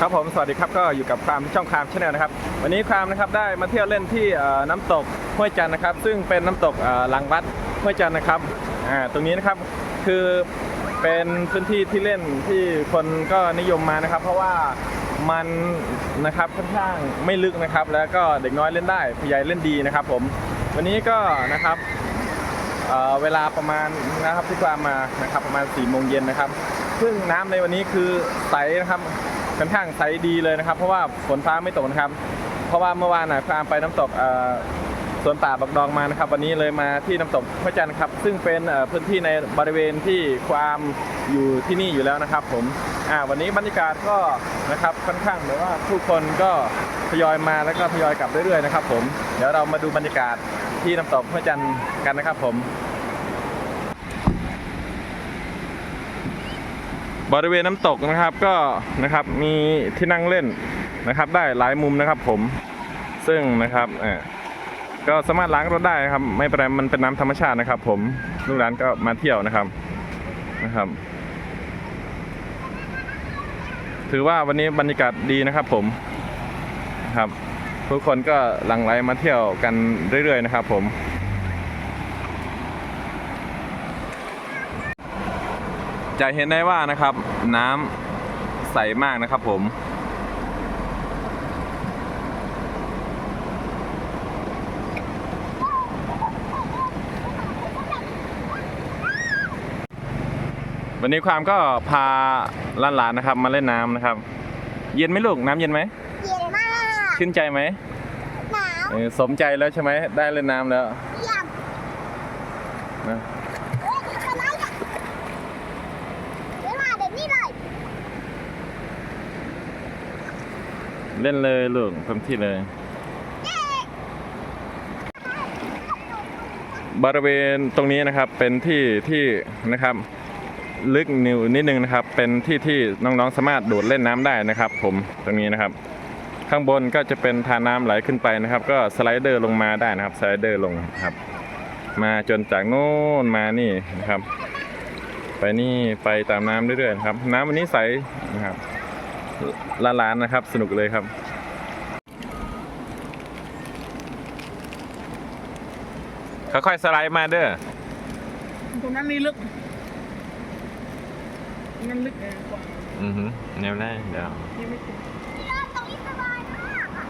ครับผมสวัสดีครับก็อยู่กับความช่องความชาแนลนะครับ วันนี้ความนะครับได้มาเที่ยวเล่นที่น้ำตกห้วยจันนะครับ ซึ่งเป็นน้ำตกหลังวัดห้วยจันนะครับอ่าตรงนี้นะครับคือเป็นพื้นที่ที่เล่นที่คนก็นิยมมานะครับ เพราะว่ามันนะครับค่อนข้างไม่ลึกนะครับ แล้วก็เด็กน้อยเล่นได้ผู้ใหญ่เล่นดีนะครับ ผมวันนี้ก็นะครับเเวลาประมาณนะครับที่ความมานะครับประมาณ4ี่โมงเย็นนะครับ ซึ่งน้ำในวันนี้คือใสนะครับ ค่อนข้างใสดีเลยนะครับ เพราะว่าฝนฟ้าไม่ตกนะครับ เพราะว่าเมื่อวานนะความไปน้ำตกสวนป่าบักดองมานะครับ วันนี้เลยมาที่น้ำตกพระจันทร์ครับ ซึ่งเป็นพื้นที่ในบริเวณที่ความอยู่ที่นี่อยู่แล้วนะครับ ผมวันนี้บรรยากาศก็นะครับค่อนข้างแบบว่าผู้คนก็ทยอยมาแล้วก็ทยอยกลับเรื่อยๆนะครับ ผมเดี๋ยวเรามาดูบรรยากาศที่น้ำตกพระจันทร์กันนะครับ ผม บริเวณน้ำตกนะครับก็นะครับมีที่นั่งเล่นนะครับ ได้หลายมุมนะครับผมซึ่งนะครับเออก็สามารถล้างรถได้ครับ ไม่เป็นไรมันเป็นน้ำธรรมชาตินะครับ ผมลูกหลานก็มาเที่ยวนะครับนะครับ ถือว่าวันนี้บรรยากาศดีนะครับผมนะครับทุกคนก็หลั่งไหลมาเที่ยวกันเรื่อยๆนะครับ ผม จะเห็นได้ว่านะครับ น้ำใสมากนะครับผมวันนี้ความก็พาหลานๆนะครับ มาเล่นน้ำนะครับ เย็นไหมลูกน้ำเย็นไหมเย็นมากชื่นใจไหมหนาวเออสมใจแล้วใช่ไหมได้เล่นน้ำแล้วเยี่ยมนะ เฮ้ยมีอะไรอะเดี๋ยวมาเดี๋ยวนี้เลย เล่นเลยลูกเต็มที่เลย บริเวณตรงนี้นะครับเป็นที่ที่นะครับ ลึกนิวนิดนึงนะครับ เป็นที่ที่น้องๆสามารถโดดเล่นน้ำได้นะครับ ผมตรงนี้นะครับ ข้างบนก็จะเป็นทานน้ำไหลขึ้นไปนะครับ ก็สไลเดอร์ลงมาได้นะครับสไลเดอร์ลงครับ มาจนจากโน่นมานี่นะครับ ไปนี่ไปตามน้ำเรื่อยๆครับ น้ำวันนี้ใสนะครับ ละลานๆนะครับ สนุกเลยครับค่อยๆสไลด์มาเด้อตรงนั้นนี่ลึกนั่นลึกเองกว่าอือฮึแนวแรกเดี๋ยวนี่ไม่ถึงพี่รอดตรงนี้สบายมากอะ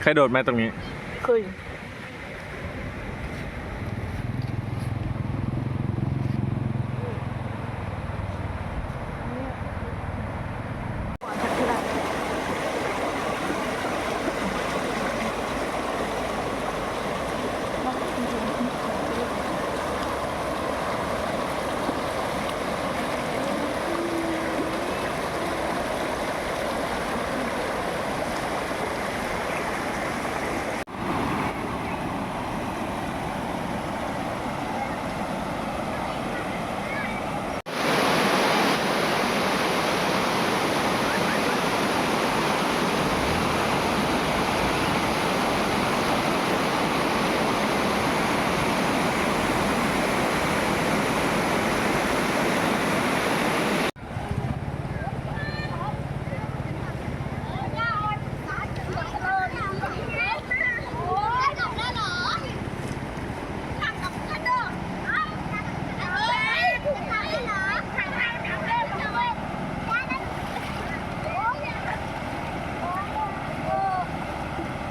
ใครโดดไหมตรงนี้ เคย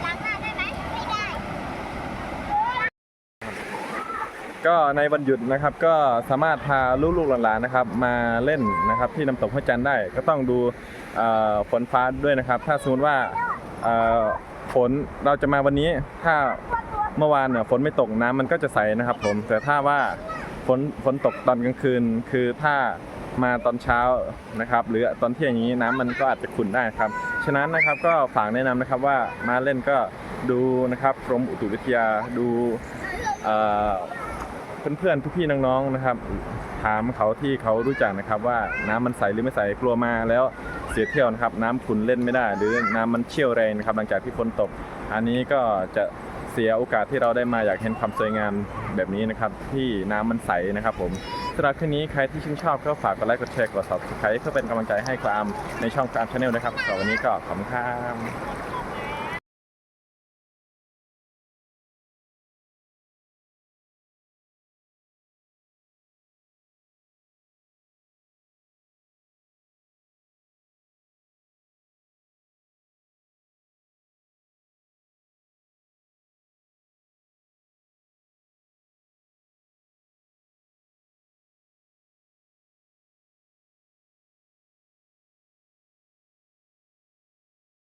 ล้างหน้าได้ไหมไม่ได้ ก็ในวันหยุดนะครับก็สามารถพาลูกๆหลานๆนะครับมาเล่นนะครับที่น้ำตกพระจันทร์ได้ ก็ต้องดูฝนฟ้าด้วยนะครับ ถ้าสมมติว่าฝนเราจะมาวันนี้ถ้าเมื่อวานเนี่ยฝนไม่ตกน้ำมันก็จะใสนะครับ ผมแต่ถ้าว่าฝนฝนตกตอนกลางคืน คือถ้ามาตอนเช้านะครับ หรือตอนเที่ยงอย่างนี้น้ำมันก็อาจจะขุ่นได้ครับ ฉะนั้นนะครับก็ฝากแนะนำนะครับว่ามาเล่นก็ดูนะครับกรมอุตุวิทยาดูเอ่อ เพื่อนๆพี่ๆน้องๆนะครับ ถามเขาที่เขารู้จักนะครับว่าน้ำมันใสหรือไม่ใสกลัวมาแล้วเสียเที่ยวนะครับ น้ำขุ่นเล่นไม่ได้ หรือน้ำมันเชี่ยวแรงนะครับ หลังจากที่ฝนตก อันนี้ก็จะเสียโอกาสที่เราได้มาอยากเห็นความสวยงามแบบนี้นะครับ ที่น้ำมันใสนะครับ ผมสำหรับคลิปนี้ใครที่ชื่นชอบก็ฝากกดไลค์กดแชร์กด subscribe เพื่อเป็นกำลังใจให้ความในช่องการชาแนลนะครับสำหรับวันนี้ก็ขอบคุณครับ